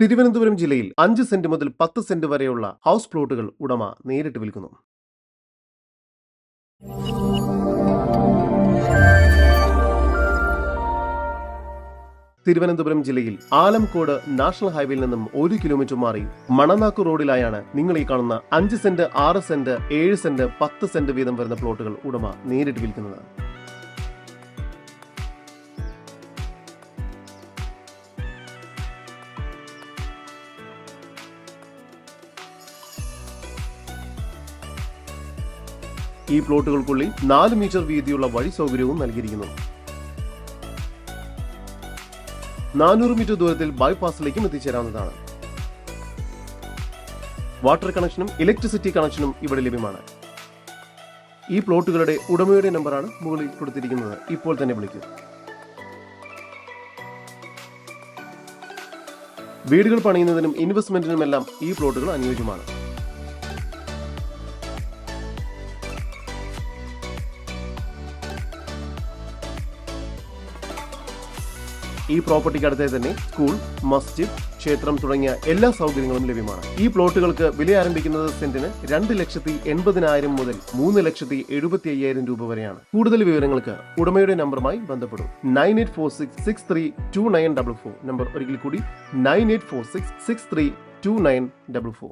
തിരുവനന്തപുരം ജില്ലയിൽ അഞ്ച് സെന്റ് മുതൽ പത്ത് സെന്റ് വരെയുള്ള ഹൗസ് പ്ലോട്ടുകൾ ഉടമ നേരിട്ട് വിൽക്കുന്നു. തിരുവനന്തപുരം ജില്ലയിൽ ആലംകോട് നാഷണൽ ഹൈവേയിൽ നിന്നും ഒരു കിലോമീറ്റർ മാറി മണനാക്കു റോഡിലായാണ് നിങ്ങൾ ഈ കാണുന്ന അഞ്ച് സെന്റ് ആറ് സെന്റ് ഏഴ് സെന്റ് പത്ത് സെന്റ് വീതം വരുന്ന പ്ലോട്ടുകൾ ഉടമ നേരിട്ട് വിൽക്കുന്നത്. ഈ പ്ലോട്ടുകൾക്കുള്ളിൽ നാല് മീറ്റർ വീതിയുള്ള വഴി സൗകര്യവും നൽകിയിരിക്കുന്നു. നാനൂറ് മീറ്റർ ദൂരത്തിൽ ബൈപ്പാസിലേക്കും എത്തിച്ചേരാവുന്നതാണ്. വാട്ടർ കണക്ഷനും ഇലക്ട്രിസിറ്റി കണക്ഷനും ഇവിടെ ലഭ്യമാണ്. ഈ പ്ലോട്ടുകളുടെ ഉടമയുടെ നമ്പറാണ് മുകളിൽ കൊടുത്തിരിക്കുന്നത്. ഇപ്പോൾ തന്നെ വിളിക്കൂ. വീടുകൾ പണിയുന്നതിനും ഇൻവെസ്റ്റ്മെന്റിനുമെല്ലാം ഈ പ്ലോട്ടുകൾ അനുയോജ്യമാണ്. ഈ പ്രോപ്പർട്ടിക്ക് അടുത്തേ തന്നെ സ്കൂൾ മസ്ജിദ് ക്ഷേത്രം തുടങ്ങിയ എല്ലാ സൗകര്യങ്ങളും ലഭ്യമാണ്. ഈ പ്ലോട്ടുകൾക്ക് വില ആരംഭിക്കുന്നത് സെന്റിന് രണ്ട് ലക്ഷത്തി എൺപതിനായിരം മുതൽ മൂന്ന് ലക്ഷത്തി എഴുപത്തി അയ്യായിരം രൂപ വരെയാണ്. കൂടുതൽ വിവരങ്ങൾക്ക് ഉടമയുടെ നമ്പറുമായി ബന്ധപ്പെടും. Nine eight four six six three two nine double four. Number ഒരിക്കൽ കൂടി nine eight four six six three two nine double four.